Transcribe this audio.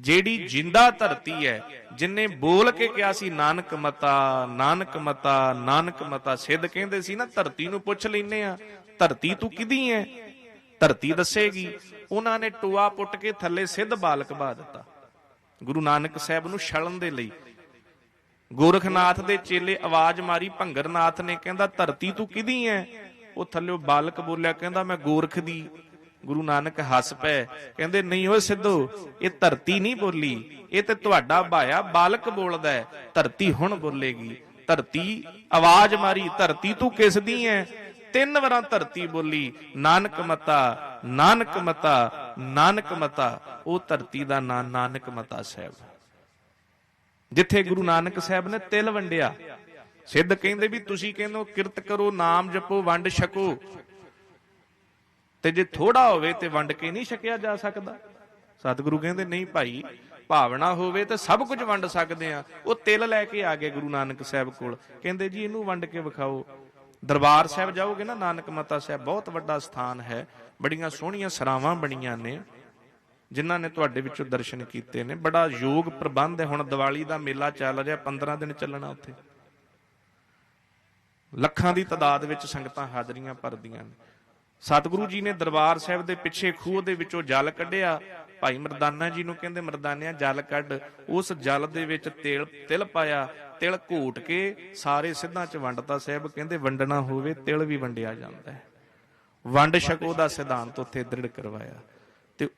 ਜਿਹੜੀ ਜਿੰਦਾ ਧਰਤੀ ਹੈ, ਜਿਨੇ ਬੋਲ ਕੇ ਕਿਹਾ ਸੀ, ਨਾਨਕ ਮਤਾ ਨਾਨਕ ਮਤਾ ਨਾਨਕ ਮਤਾ, ਸਿੱਧ ਕਹਿੰਦੇ ਸੀ ਨਾ, ਧਰਤੀ ਨੂੰ ਪੁੱਛ ਲੈਨੇ ਆ ਧਰਤੀ ਤੂੰ ਕਿਦੀ ਹੈ? ਧਰਤੀ ਦੱਸੇਗੀ। ਉਹਨਾਂ ਨੇ ਟੋਆ ਪੁੱਟ ਕੇ ਥੱਲੇ ਸਿੱਧ ਬਾਲਕ ਬਾ ਦਿੱਤਾ। ਗੁਰੂ ਨਾਨਕ ਸਾਹਿਬ ਨੂੰ ਛਲਣ ਦੇ ਲਈ। ਗੋਰਖਨਾਥ ਦੇ ਚੇਲੇ ਆਵਾਜ਼ ਮਾਰੀ, ਭੰਗਰਨਾਥ ਨੇ ਕਹਿੰਦਾ, ਧਰਤੀ ਤੂੰ ਕਿਦੀ ਹੈ? ਉਹ ਥੱਲੇ ਬਾਲਕ ਬੋਲਿਆ, ਕਹਿੰਦਾ, ਮੈਂ ਗੋਰਖ ਦੀ। ਗੁਰੂ ਨਾਨਕ ਹੱਸ ਪਏ ਕਹਿੰਦੇ, ਨਹੀਂ ਓਏ ਸਿੱਧੂ, ਇਹ ਧਰਤੀ ਨਹੀਂ ਬੋਲੀ। ਇਹ ਤੇ ਤੁਹਾਡਾ ਭਾਇਆ ਬਾਲਕ ਬੋਲਦਾ ਹੈ। ਧਰਤੀ ਹੁਣ ਬੋਲੇਗੀ। ਧਰਤੀ, ਆਵਾਜ਼ ਮਾਰੀ, ਧਰਤੀ ਤੂੰ ਕਿਸ ਦੀ ਐ? ਤਿੰਨ ਵਾਰਾਂ ਧਰਤੀ ਬੋਲੀ, ਨਾਨਕ ਮਤਾ ਨਾਨਕ ਮਤਾ ਨਾਨਕ ਮਤਾ। ਉਹ ਧਰਤੀ ਦਾ ਨਾਂ ਨਾਨਕ ਮਤਾ ਸਾਹਿਬ। ਜਿੱਥੇ ਗੁਰੂ ਨਾਨਕ ਸਾਹਿਬ ਨੇ ਤਿਲ ਵੰਡਿਆ, ਸਿੱਧ ਕਹਿੰਦੇ ਵੀ ਤੁਸੀਂ ਕਹਿੰਦੇ ਹੋ, ਕਿਰਤ ਕਰੋ, ਨਾਮ ਜਪੋ, ਵੰਡ ਛਕੋ। ਤੇ ਜੇ ਥੋੜਾ ਹੋਵੇ ਤੇ ਵੰਡ ਕੇ ਨਹੀਂ ਛਕਿਆ ਜਾ ਸਕਦਾ। ਸਤਿਗੁਰੂ ਕਹਿੰਦੇ, ਨਹੀਂ ਭਾਈ, ਭਾਵਨਾ ਹੋਵੇ ਤਾਂ ਸਭ ਕੁਝ ਵੰਡ ਸਕਦੇ ਆ ਉਹ ਤਿਲ ਲੈ ਕੇ ਆ ਗਏ ਗੁਰੂ ਨਾਨਕ ਸਾਹਿਬ ਕੋਲ। ਕਹਿੰਦੇ, ਜੀ, ਇਹਨੂੰ ਵੰਡ ਕੇ ਵਿਖਾਓ। ਦਰਬਾਰ ਸਾਹਿਬ ਜਾਓਗੇ ਨਾ, ਨਾਨਕ ਮਤਾ ਸਾਹਿਬ, ਬਹੁਤ ਵੱਡਾ ਸਥਾਨ ਹੈ। ਬੜੀਆਂ ਸੋਹਣੀਆਂ ਸਰਾਵਾਂ ਬਣੀਆਂ ਨੇ, ਜਿਨ੍ਹਾਂ ਨੇ ਤੁਹਾਡੇ ਵਿੱਚੋਂ ਦਰਸ਼ਨ ਕੀਤੇ ਨੇ। ਬੜਾ ਯੋਗ ਪ੍ਰਬੰਧ ਹੈ। ਹੁਣ ਦੀਵਾਲੀ ਦਾ ਮੇਲਾ ਚੱਲ ਰਿਹਾ 15 ਦਿਨ ਚੱਲਣਾ ਉੱਥੇ। ਲੱਖਾਂ ਦੀ ਤਾਦਾਦ ਵਿੱਚ ਸੰਗਤਾਂ ਹਾਜ਼ਰੀਆਂ ਭਰਦੀਆਂ ਨੇ। ਸਤਿਗੁਰੂ ਜੀ ਨੇ ਦਰਬਾਰ ਸਾਹਿਬ ਦੇ ਪਿੱਛੇ ਖੂਹ ਦੇ ਵਿੱਚੋਂ ਜਲ ਕੱਢਿਆ। ਭਾਈ ਮਰਦਾਨਾ ਜੀ ਨੂੰ ਕਹਿੰਦੇ, ਮਰਦਾਨਿਆ, ਜਲ ਕੱਢ। ਉਸ ਜਲ ਦੇ ਵਿੱਚ ਤੇਲ, ਤਿਲ ਪਾਇਆ। ਤਿਲ ਘੋਟ ਕੇ ਸਾਰੇ ਸਿੱਧਾਂ ਚ ਵੰਡਤਾ ਸਾਹਿਬ। ਕਹਿੰਦੇ, ਵੰਡਣਾ ਹੋਵੇ, ਤਿਲ ਵੀ ਵੰਡਿਆ ਜਾਂਦਾ ਹੈ। ਵੰਡ ਛਕੋ ਦਾ ਸਿਧਾਂਤ ਉੱਥੇ ਦ੍ਰਿੜ ਕਰਵਾਇਆ।